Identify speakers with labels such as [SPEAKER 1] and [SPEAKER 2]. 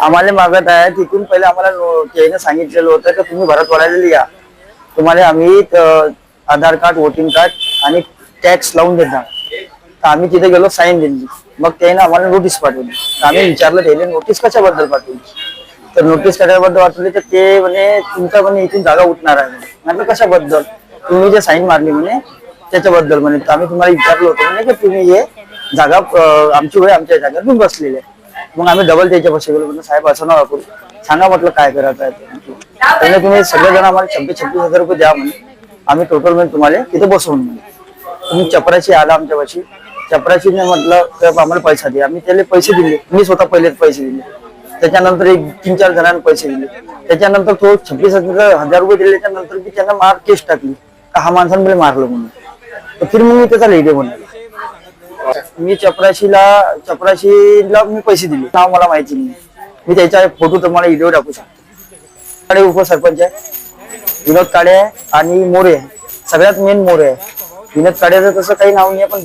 [SPEAKER 1] आम्हाला मागत आहे. तिथून पहिले आम्हाला नो- सांगितलेलं होतं की तुम्ही भरत लिहा या. तुम्हाला आम्ही आधार कार्ड वोटिंग कार्ड आणि टॅक्स लावून देणार. तर आम्ही तिथे गेलो साईन दिली. मग त्याने आम्हाला नोटीस पाठवली. तर आम्ही विचारलं त्याने नोटीस कशाबद्दल पाठवली? तर नोटीस कशाबद्दल पाठवली? तर ते म्हणे तुमचा म्हणे इथून जागा उठणार आहे म्हटलं कशाबद्दल? तुम्ही जे साईन मारली म्हणे त्याच्याबद्दल म्हणे. तर आम्ही तुम्हाला विचारलं होतं म्हणे की तुम्ही हे जागा आमची वय आमच्या जागेत तुम्ही बसलेली आहे. मग आम्ही डबल त्याच्या पाशी गेलो. म्हणजे साहेब असं नका करू. सांगा म्हटलं काय करायचं आहे त्याने तुम्ही सगळेजण आम्हाला छब्बीस छब्बीस हजार रुपये द्या म्हणे. आम्ही टोटल म्हणजे तुम्हाला तिथे बसवून म्हणे. तुम्ही चपराशी आला आमच्या पाशी. चपराशीने म्हटलं तर आम्हाला पैसा दे आम्ही त्याला पैसे दिले. मी स्वतः पहिलेच पैसे दिले. त्याच्यानंतर एक तीन चार जणांना पैसे दिले. त्याच्यानंतर तो छब्बीस हजार हजार रुपये दिले. त्यानंतर मी त्यांना मार केस टाकली हा माणसाने मला मारलं म्हणून. तर फिर मग मी त्याचा लेडे बनवला मी चपराशीला चपराशीला मी पैसे दिले. नाव मला माहिती नाही. मी त्याचा फोटो तुम्हाला व्हिडिओ टाकू शकतो. कडे उपसरपंच आहे. विनोद काळे आहे आणि मोरे आहे. सगळ्यात मेन मोरे आहे. विनोद काळेचं तसं काही नाव नाही पण